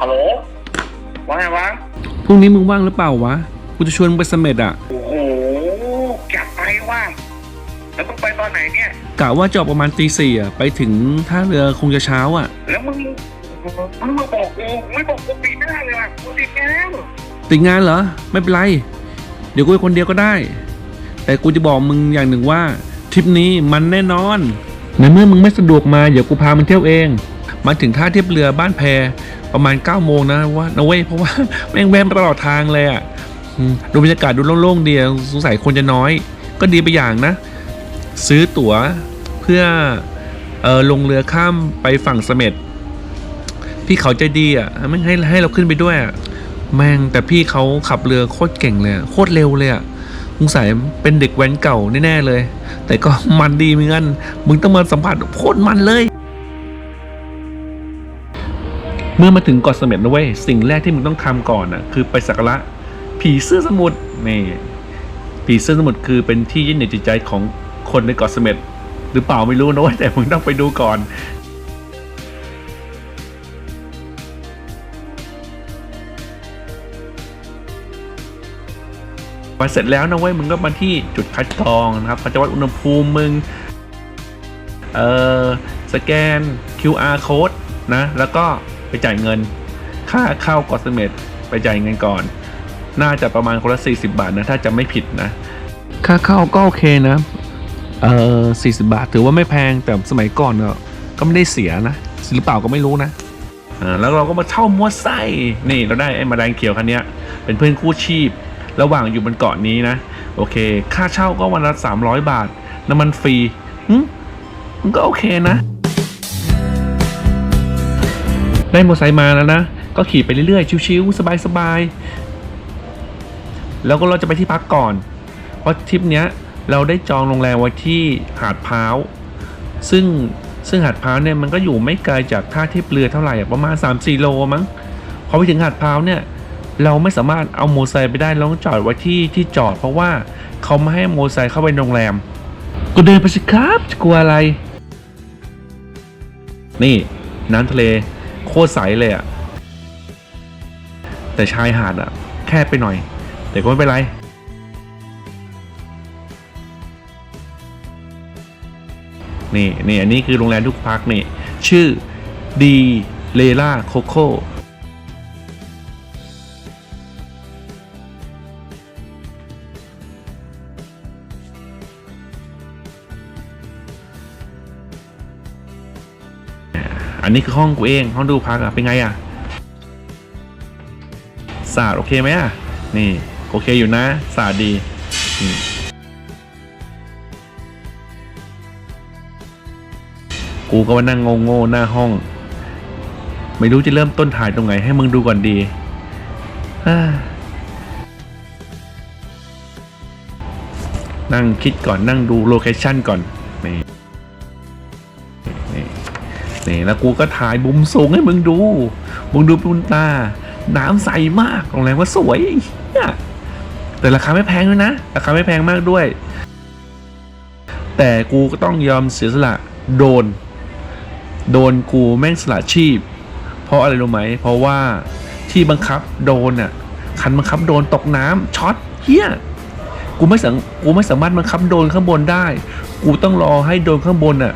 ฮัลโหลว่าไงวะพรุ่งนี้มึงว่างหรือเปล่าวะ กูจะชวนมึงไปเสม็ดอะ โอ้โหอยากไปว่ะแล้วมึงไปตอนไหนเนี่ย กะว่าจะออกประมาณตีสี่อะ ไปถึงท่าเรือคงจะเช้าอะ แล้วมึงมึงมาบอกกูไม่บอกกูปีหน้าเลยว่ะกูติดงานติดงานเหรอ ไม่เป็นไร เดี๋ยวกูไปคนเดียวก็ได้ แต่กูจะบอกมึงอย่างหนึ่งว่าทริปนี้มันแน่นอน ในเมื่อมึงไม่สะดวกมา เดี๋ยวกูพามึงเที่ยวเอง มาถึงท่าเทียบเรือบ้านแพประมาณ9ก้าโมงนะว่านะเว้ยเพราะว่าแม่งแวมตลอดทางเลยอะดูบรรยากาศดูโล่งๆดีสงสัยคนจะน้อย ก็ดีไปอย่างนะ ซื้อตั๋วเพื่อเออลงเรือข้ามไปฝั่งเสม็ดพี่เขาใจดีอะแม่งให้ให้เราขึ้นไปด้วยอะแม่งแต่พี่เขาขับเรือโคตรเก่งเลยโคตรเร็วเลยอะสงสัยเป็นเด็กแว้นเก่าแน่ๆเลย แต่ก็มันดีเหมือนกันมึงต้องมาสัมผัสโคตรมันเลย เมื่อมาถึงเกาะเสม็ดนะเว้ยสิ่งแรกที่มึงต้องทำก่อนอะคือไปสักการะผีเสื้อสมุทรนี่ผีเสื้อสมุทรคือเป็นที่ยึดเหนี่ยวจิตใจของคนในเกาะเสม็ดหรือเปล่าไม่รู้นะเว้ยแต่มึงต้องไปดูก่อนพอเสร็จแล้วนะเว้ยมึงก็มาที่จุดคัดกรองนะครับเขาจะวัดอุณหภูมิมึง เอ่อสแกน QR code นะ แล้วก็ ไปจ่ายเงิน ค่าเข้ากอสเมดไปจ่ายเงินก่อน น่าจะประมาณคนละ40 บาทนะ ถ้าจะไม่ผิดนะ ค่าเข้าก็โอเคนะ เอ่อ40บาทถือว่าไม่แพงแต่สมัยก่อนก็ก็ไม่ได้เสียนะหรือเปล่าก็ไม่รู้นะอ่าแล้วเราก็มาเช่ามอไซค์นี่เราได้ไอ้มาแดงเขียวคันเนี้ยเป็นเพื่อนคู่ชีพ ระหว่างอยู่บนเกาะนี้นะ โอเค ค่าเช่าก็วันละ300 บาท น้ำมันฟรีหึมันก็โอเคนะ ได้มอเตอร์ไซค์มาแล้วนะ ก็ขี่ไปเรื่อยๆ ชิวๆ สบายๆ แล้วก็เราจะไปที่พักก่อน เพราะทริปเนี้ยเราได้จองโรงแรมไว้ที่หาดพร้าว ซึ่งซึ่งหาดพร้าวเนี่ยมันก็อยู่ไม่ไกลจากท่าเทียบเรือเท่าไหร่อะประมาณ 3-4 โลมั้ง พอไปถึงหาดพร้าวเนี่ยเราไม่สามารถเอาโมอเตอร์ไซค์ไปได้เราต้องจอดไว้ที่ที่จอดเพราะว่าเขาไม่ให้โมอเตอร์ไซค์เข้าไปในโรงแรม ก็เดินไปสิครับจะกลัวอะไร นี่น้ำทะเลโค ตรใสเลยอะแต่ชายหาดอะแคบไปหน่อย แต่ก็ไม่เป็นไร นี่นี่อันนี้คือโรงแรมทุกพักนี่ ชื่อดีเลล่าโคโค อันนี้คือห้องกูเองห้องดูพักอะเป็นไงอะสะอาดโอเคไหมอะนี่โอเคอยู่นะสะอาดดีกูก็มานั่งโง่ๆหน้าห้อง ไม่รู้จะเริ่มต้นถ่ายตรงไหนให้มึงดูก่อนดีนั่งคิดก่อนนั่งดูโลเคชั่นก่อนนี่ นี่แล้วกูก็ถ่ายมุมสูงให้มึงดู มึงดูบุญตา น้ำใสมากโรงแรมว่าสวยเนี่ยแต่ราคาไม่แพงด้วยนะ ราคาไม่แพงมากด้วย แต่กูก็ต้องยอมเสียสละโดน โดนกูแม่งสละชีพ เพราะอะไรรู้ไหม เพราะว่าที่บังคับโดนน่ะ คันบังคับโดนตกน้ำช็อตเฮียกูไม่สังกูไม่สามารถบังคับโดนข้างบนได้ กูต้องรอให้โดนข้างบนน่ะ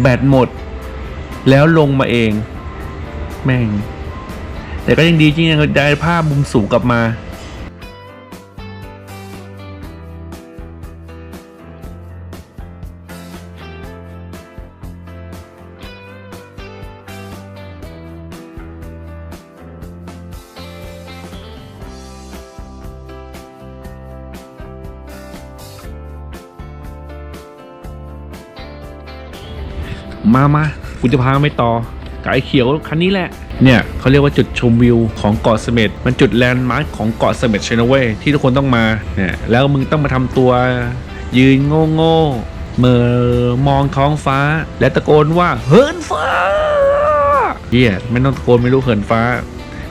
แบตหมด แล้วลงมาเอง แม่ง แต่ก็ยังดีจริงๆได้ภาพมุมสูงกลับมา มามา กูจะพาไปต่อกับไอ้เขียวคันนี้แหละ เนี่ยเขาเรียกว่าจุดชมวิวของเกาะเสม็ดมันจุดแลนด์มาร์คของเกาะเสม็ดเชนเวยที่ทุกคนต้องมาเนี่ยแล้วมึงต้องมาทำตัว ยืนโง่โง่เมื่อมองท้องฟ้า และตะโกนว่าเหินฟ้าเฮียไม่ต้องตะโกนไม่รู้เหินฟ้า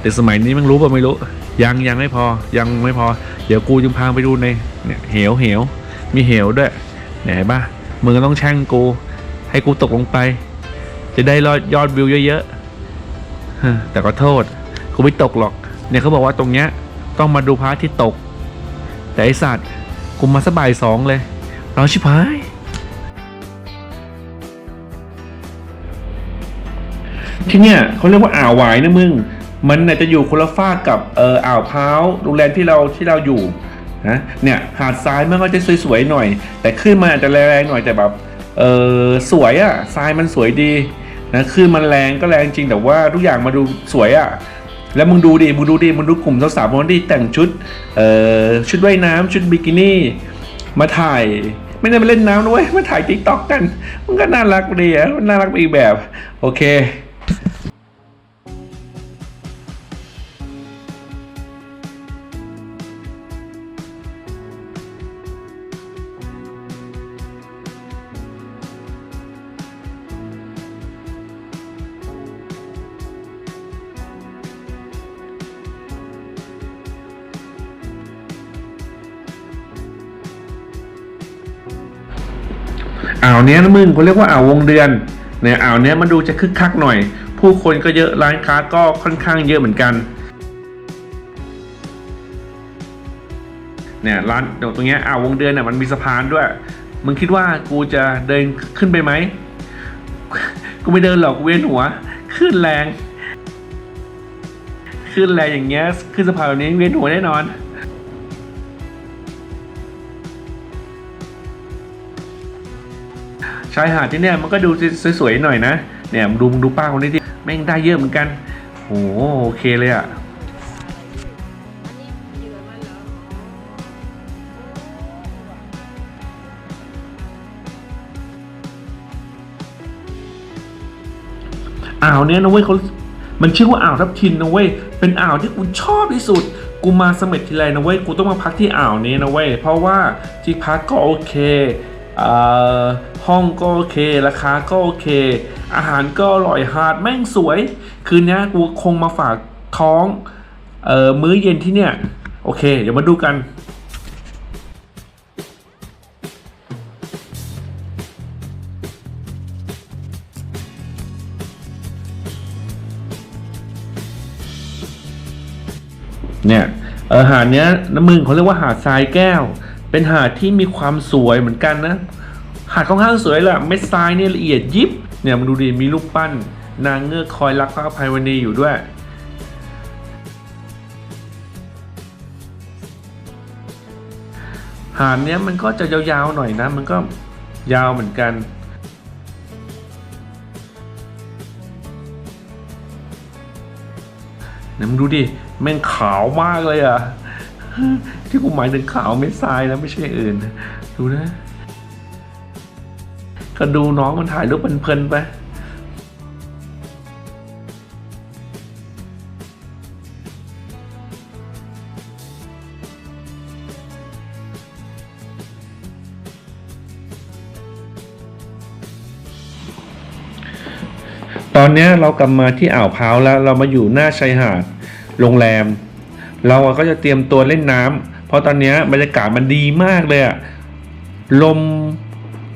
แต่สมัยนี้มันรู้ป่ะไม่รู้ ยังยังไม่พอยังไม่พอ เดี๋ยวกูจะพาไปดูในเนี่ยเหวเหวมีเหวด้วยเนี่ยเห็นปะมึงก็ต้องแช่งกู ให้กูตกลงไป จะได้รอดยอดวิวเยอะๆฮะแต่ก็โทษกูไม่ตกหรอก เนี่ยเขาบอกว่าตรงเนี้ยต้องมาดูพระอาทิตย์ตก แต่ไอสัตว์กูมาสบายสองเลยร้อนชิบหายที่เนี่ยเขาเรียกว่าอ่าวหวายนะมึง มันน่ะจะอยู่คนละฝากกับเอออ่าวพร้าวโรงแรมที่เราที่เราอยู่นะเนี่ยหาดทรายมันก็จะสวยๆหน่อย แต่ขึ้นมาอาจจะแรงๆหน่อยแต่แบบเออสวยอะ่ะทรายมันสวยดี นะคือมันแรงก็แรงจริงแต่ว่าทุกอย่างมาดูสวยอะ่ะแล้วมึงดูดิมึงดูดิมึงดูกลุ่มสาวๆคนที่แต่งชุดเอ่อชุดว่ายน้ำชุดบิกินี่ มาถ่ายไม่ได้มาเล่นน้ำด้วยมาถ่ายติ๊กต็อกกัน มันก็น่ารักดีอะน่ารักอีกแบบ โอเค อ่าวเนี้ยนะมึงเขาเรียกว่าอ่าววงเดือนเนี่ยอ่าวเนี้ยมันดูจะคึกคักหน่อย ผู้คนก็เยอะร้านค้าก็ค่อนข้างเยอะเหมือนกันเนี่ยร้านเดี๋ยวตรงเนี้ยอ่าววงเดือนเนี่ยมันมีสะพานด้วย มึงคิดว่ากูจะเดินขึ้นไปไหมกูไม่เดินหรอกกูเวียนหัวขึ้นแรง ขึ้นแรงอย่างเงี้ยขึ้นสะพานแบบนี้เวียนหัวแน่นอน ชายหาดที่เนี่ยมันก็ดูสวยๆหน่อยนะ เนี่ยดูมึงดูป้าคนนี้ที่แม่งได้เยอะเหมือนกันโอ้โหโอเคเลยอะอันนี้เหยื่อมันเหรออ่าวเนี้ยนะเว้ยเขามันชื่อว่าอ่าวทับทินนะเว้ย เป็นอ่าวที่กูชอบที่สุด กูมาเสม็ดทีไรนะเว้ย กูต้องมาพักที่อ่าวนี้นะเว้ย เพราะว่าที่พักก็โอเค ห้องก็โอเค ราคาก็โอเค อาหารก็อร่อยหาดแม่งสวย คืนนี้กูคงมาฝากท้องเอ่อมื้อเย็นที่เนี่ย โอเค เดี๋ยวมาดูกันเนี่ยออหาดเนี้ยน้ำมึงเขาเรียกว่าหาดทรายแก้ว เป็นหาดที่มีความสวยเหมือนกันนะ หาดค่อนข้างสวยแหละเม็ดทรายเนี่ยละเอียดยิบ เนี่ยมาดูดิมีรูปปั้น นางเงือกคอยรักพระอภัยวณีอยู่ด้วยหาดเนี้ยมันก็จะยาวๆหน่อยนะ มันก็ยาวเหมือนกัน เนี่ยมึงดูดิแม่งขาวมากเลยอะ ที่กูหมายถึงขาวไม่ทรายแล้วไม่ใช่อื่น ดูนะ ก็ดูน้องมันถ่ายรูปเพลินๆไปตอนนี้เรากลับมาที่อ่าวพร้าวแล้วเรามาอยู่หน้าชายหาดโรงแรม เราก็จะเตรียมตัวเล่นน้ำ ราะตอนนี้บรรยากาศมันดีมากเลยอะลม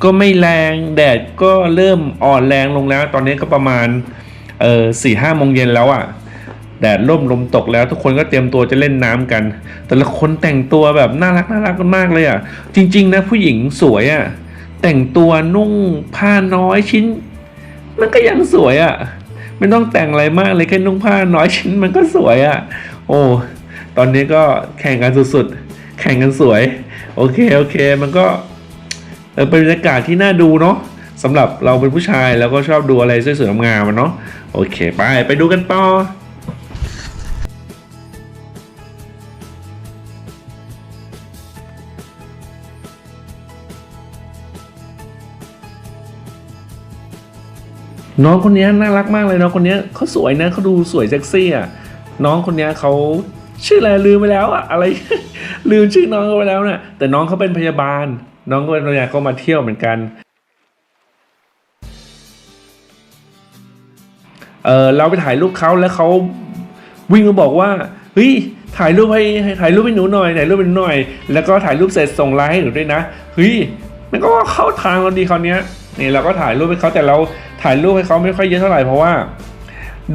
ก็ไม่แรงแดดก็เริ่มอ่อนแรงลงแล้ว ตอนนี้ก็ประมาณเออสี่ห้าโมงเย็นแล้วอะแดดร่มลมตกแล้ว ทุกคนก็เตรียมตัวจะเล่นน้ำกัน แต่ละคนแต่งตัวแบบน่ารักน่ารักกันมากเลยอะจริง ๆ นะผู้หญิงสวยอะแต่งตัวนุ่งผ้าน้อยชิ้น มันก็ยังสวยอะ่ะ ไม่ต้องแต่งอะไรมากเลยแค่นุ่งผ้าน้อยชิ้นมันก็สวยอะ่ะ โอ้ตอนนี้ก็แข่งกันสุดๆ แข่งกันสวย โอเค โอเค มันก็เออเป็นบรรยากาศที่น่าดูเนาะสำหรับเราเป็นผู้ชายแล้วก็ชอบดูอะไรสวยๆงามๆเนาะโอเค ไป ไปดูกันต่อน้องคนนี้น่ารักมากเลยน้องคนนี้เขาสวยนะเขาดูสวยเซ็กซี่อะน้องคนนี้เขาชื่ออะไรลืมไปแล้วอะอะไร ลืมชื่อน้องเขาไปแล้วเนี่ยแต่น้องเขาเป็นพยาบาล น้องก็เป็นพยาบาลก็มาเที่ยวเหมือนกันเออเราไปถ่ายรูปเขาแล้วเขาวิ่งมาบอกว่าเฮ้ยถ่ายรูปให้ถ่ายรูปให้หนูหน่อยถ่ายรูปให้หนูหน่อย แล้วก็ถ่ายรูปเสร็จส่งไลน์ให้หนูด้วยนะเฮ้ยมันก็เข้าทางเราดีคราวนี้นี่เราก็ถ่ายรูปให้เขาแต่เราถ่ายรูปให้เขาไม่ค่อยเยอะเท่าไหร่เพราะว่า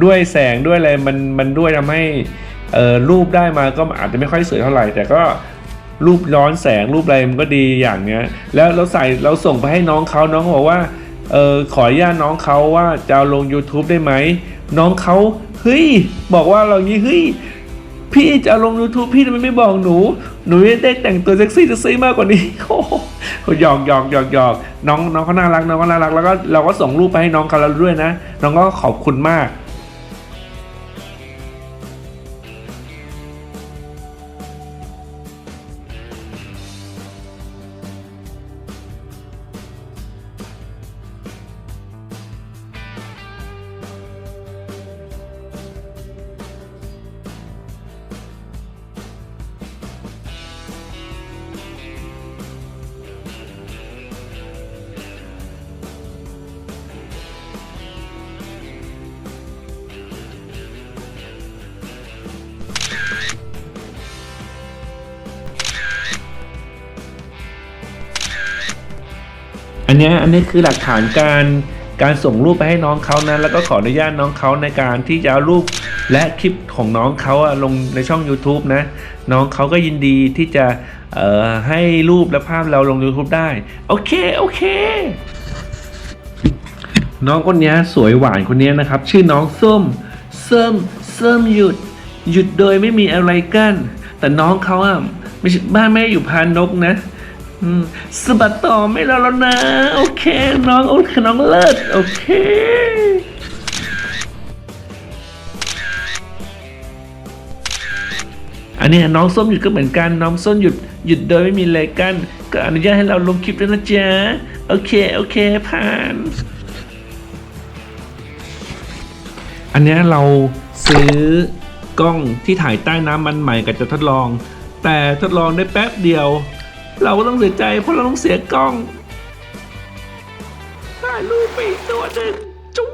ด้วยแสงด้วยอะไรมันมันด้วยทำให้ เออรูปได้มาก็อาจจะไม่ค่อยสวยเท่าไหร่ แต่ก็รูปย้อนแสงรูปอะไรมันก็ดีอย่างเนี้ย แล้วเราใส่เราส่งไปให้น้องเขาน้องบอกว่าเออขออนุญาตน้องเขาว่าจะลง YouTube ได้ไหมน้องเขาเฮ้ยบอกว่าเรางี้เฮ้ยพี่จะลง YouTube พี่ทำไมไม่บอกหนู หนูจะได้แต่งตัวเซ็กซี่เซ็กซี่มากกว่านี้โอ้โหหยอกหยอกหยอกหยอกน้องน้องเขาน่ารักน้องเขาน่ารักแล้วก็เราก็ส่งรูปไปให้น้องเขาแล้วด้วยนะ น้องก็ขอบคุณมาก อันเนี้ยอันนี้คือหลักฐานการการส่งรูปไปให้น้องเขานะแล้วก็ขออนุญาตน้องเขาในการที่จะเอารูปและคลิปของน้องเขาอะลงในช่อง YouTube นะ น้องเขาก็ยินดีที่จะให้รูปและภาพเราลง YouTube ได้ โอเค โอเค น้องคนเนี้ยสวยหวานคนเนี้ยนะครับ ชื่อน้องส้มส้มส้มหยุด หยุดโดยไม่มีอะไรกัน้นแต่น้องเขาอะไม่บ้านไม่อยู่พานนกนะ สะบัดต่อไม่รอแล้วนะ โอเค น้องโอเคน้องเลิศโอเคอันนี้น้องส้มหยุดก็เหมือนกัน น้องส้มหยุดหยุดโดยไม่มีอะไรกันก็อนุญาตให้เราลงคลิปด้วยนะจ๊ะ โอเค โอเค ผ่าน อันนี้เราซื้อกล้องที่ถ่ายใต้น้ำมันใหม่กับจะทดลอง แต่ทดลองได้แป๊บเดียว เราก็ต้องเสียใจเพราะเราต้องเสียกล้องถ่ายรูปไปอีกตัวหนึ่งจุ๊ง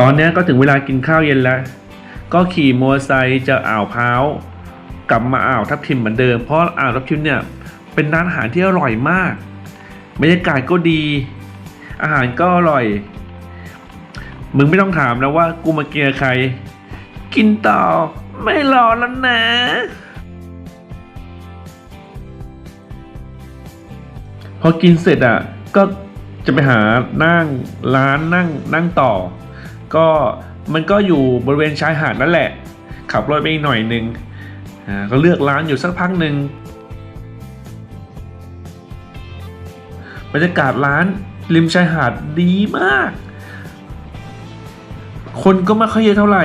ตอนนี้ก็ถึงเวลากินข้าวเย็นแล้ว ก็ขี่มอเตอร์ไซค์จะอ่าวพร้าวกลับมาอ่าวทับทิมเหมือนเดิมเพราะอ่าวทับทิมเนี่ยเป็นร้านอาหารที่อร่อยมากบรรยากาศก็ดี อาหารก็อร่อย มึงไม่ต้องถามนะว่ากูมากินกับใคร กินต่อ ไม่รอแล้วนะ พอกินเสร็จอะ ก็จะไปหานั่งร้านนั่งนั่งต่อ ก็มันก็อยู่บริเวณชายหาดนั่นแหละ ขับรถไปอีกหน่อยหนึ่งอ่าก็เลือกร้านอยู่สักพักหนึ่งบรรยากาศร้านริมชายหาดดีมาก คนก็ไม่ค่อยเยอะเท่าไหร่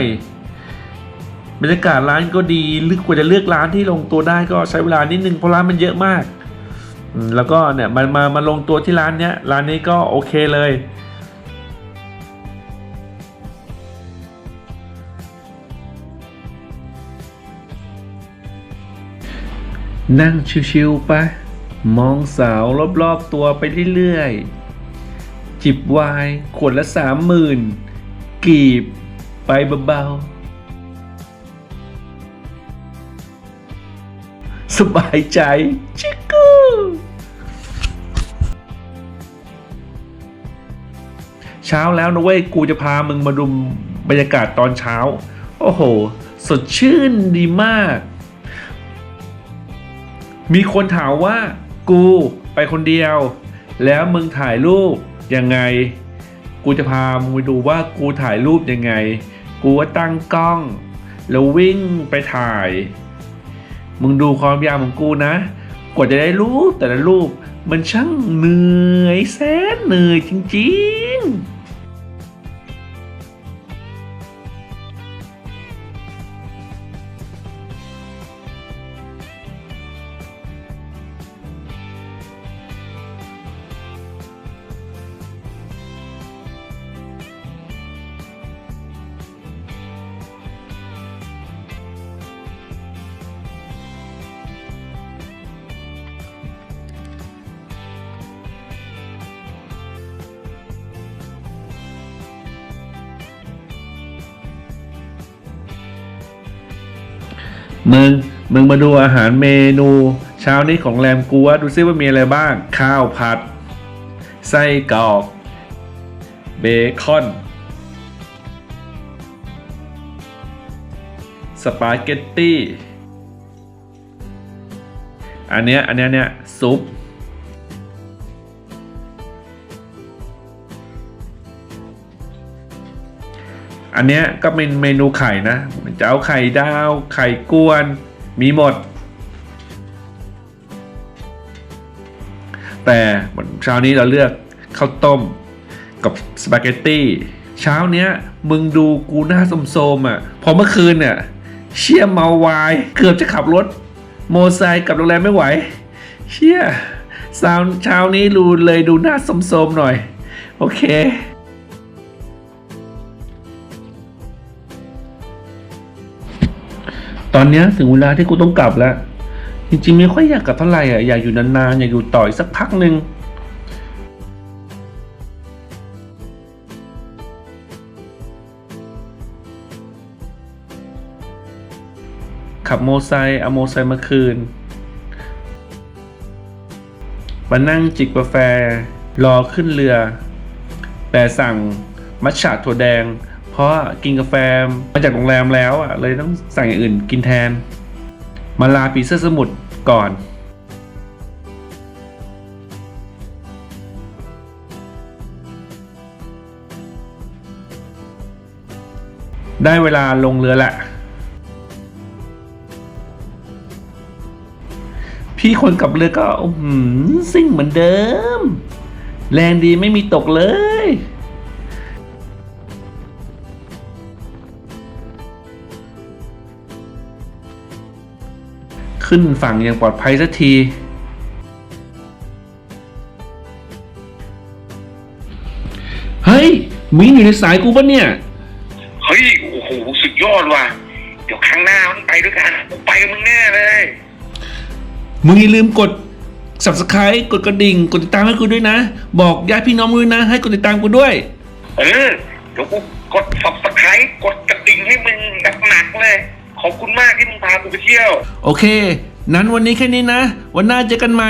บรรยากาศร้านก็ดีลึกกว่าจะเลือกร้านที่ลงตัวได้ก็ใช้เวลานิดนึงเพราะร้านมันเยอะมากแล้วก็เนี่ยมันมามาลงตัวที่ร้านเนี้ยร้านนี้ก็โอเคเลยนั่งชิวๆไปมองสาวรอบๆตัวไปเรื่อยๆ จิบไวน์ขวดละสามหมื่นกีบ ไปเบาๆ สบายใจ ชิคกูเช้าแล้วนะเว้ย กูจะพามึงมาดูบรรยากาศตอนเช้า โอ้โห สดชื่นดีมาก มีคนถามว่า กูไปคนเดียว แล้วมึงถ่ายรูปยังไง กูจะพามึงไปดูว่ากูถ่ายรูปยังไง กูก็ตั้งกล้อง แล้ววิ่งไปถ่าย มึงดูความยาวของกูนะ กว่าจะได้รูปแต่ละรูป มันช่างเหนื่อยแสนเหนื่อยจริง ๆ มึง มึงมาดูอาหารเมนู เช้านี้ของแรมกูว่าดูซิว่ามีอะไรบ้าง ข้าวผัด ไส้กรอก เบคอน สปาเกตตี้ อันเนี้ย อันเนี้ยเนี้ยซุป อันเนี้ยก็เป็นเมนูไข่นะจะเอาไข่ดาว ไข่กวน มีหมด แต่เช้านี้เราเลือกข้าวต้มกับสปาเกตตี้เช้าเนี้ยมึงดูกูหน้าสมๆอะ พอเมื่อคืนเนี่ย เชี่ยเมาวาย เกือบจะขับรถ โมไซค์กับโรงแรมไม่ไหว เชี่ยสาวเช้านี้รูเลยดูหน้าสมๆหน่อย โอเค ตอนนี้ถึงเวลาที่กูต้องกลับแล้ว จริงๆไม่ค่อยอยากกลับเท่าไหร่อะอยากอยู่นานๆอยากอยู่ต่ออีกสักพักหนึ่งขับโมไซค์เอาโมไซค์มาคืน มานั่งจิบกาแฟ รอขึ้นเรือ แต่สั่งมัทฉะถั่วแดง เพราะกินกาแฟมาจากโรงแรมแล้วอะเลยต้องสั่งอย่างอื่นกินแทน มาลาปีเสื้อสมุทรก่อนได้เวลาลงเรือแหละ พี่คนกับเรือก็อื้อหือซิ่งเหมือนเดิม แรงดีไม่มีตกเลย ขึ้นฝั่งอย่างปลอดภัยสักที เฮ้ยมีนอยู่ในสายกูปะเนี่ย เฮ้ย โอ้โห สุดยอดว่ะ เดี๋ยวครั้งหน้ามันไปด้วยกันกูไปกับมึงแน่เลย มึงอย่าลืมกด subscribe กดกระดิ่ง กดติดตามให้กูด้วยนะ บอกญาติพี่น้องมึงด้วยนะ ให้กดติดตามกูด้วย เออ เดี๋ยวกูกด subscribe กดกระดิ่งให้มึงหนักๆเลย ขอบคุณมากที่มึงพากูไปเที่ยว โอเค นั้นวันนี้แค่นี้นะ วันหน้าเจอกันใหม่